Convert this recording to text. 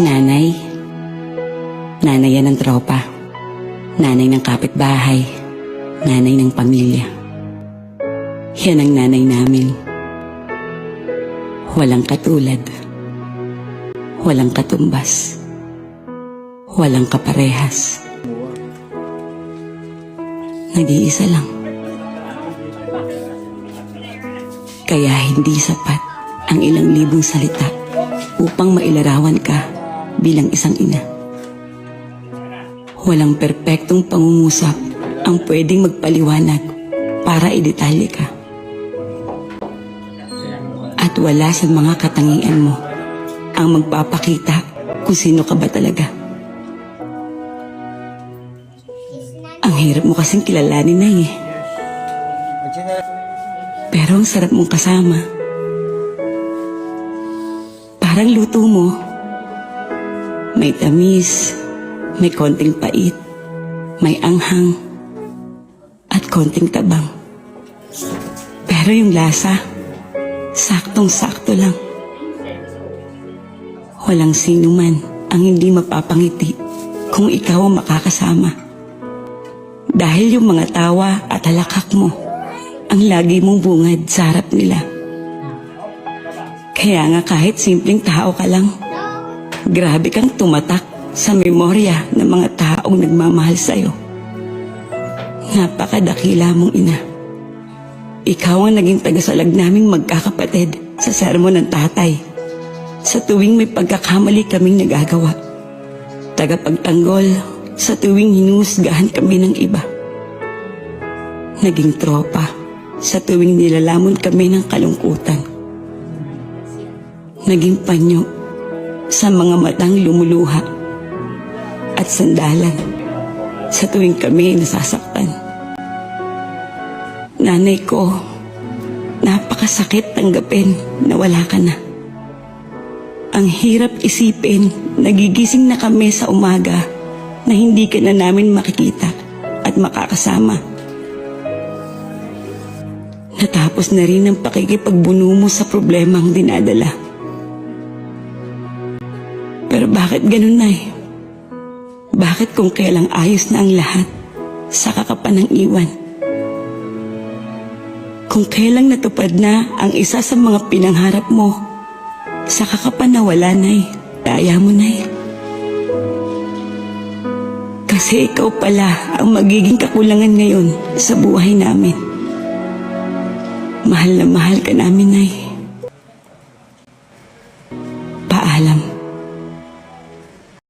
Nanay. Nanay yan ng tropa. Nanay ng kapitbahay. Nanay ng pamilya. Yan ang nanay namin. Walang katulad. Walang katumbas. Walang kaparehas. Nag-iisa lang. Kaya hindi sapat ang ilang libong salita upang mailarawan ka bilang isang ina. Walang perpektong pangungusap ang pwedeng magpaliwanag para idetalye ka. At wala sa mga katangian mo ang magpapakita kung sino ka ba talaga. Ang hirap mo kasing kilalanin na eh. Pero ang sarap mong kasama. Parang luto mo. May tamis, may konting pait, may anghang, at konting tabang. Pero yung lasa, saktong-sakto lang. Walang sino man ang hindi mapapangiti kung ikaw ang makakasama. Dahil yung mga tawa at halakak mo ang lagi mong bungad sa harap nila. Kaya nga kahit simpleng tao ka lang, grabe kang tumatak sa memorya ng mga taong nagmamahal sa'yo. Napakadakila mong ina. Ikaw ang naging tagasalag naming magkakapatid sa sermon ng tatay. Sa tuwing may pagkakamali kaming nagagawa. Tagapagtanggol sa tuwing hinusgahan kami ng iba. Naging tropa sa tuwing nilalamon kami ng kalungkutan. Naging panyo sa mga matang lumuluha at sandalan sa tuwing kami nasasaktan. Nanay ko, napakasakit tanggapin na wala ka na. Ang hirap isipin, nagigising na kami sa umaga na hindi ka na namin makikita at makakasama. Natapos na rin ang pakikipagbuno mo sa problemang dinadala. Pero bakit ganun na Bakit kung kailang ayos na ang lahat, saka ka pa nang iwan? Kung kailang natupad na ang isa sa mga pinangharap mo, saka ka pa nawala na Daya mo na Kasi ikaw pala ang magiging kakulangan ngayon sa buhay namin. Mahal na mahal ka namin, Nay.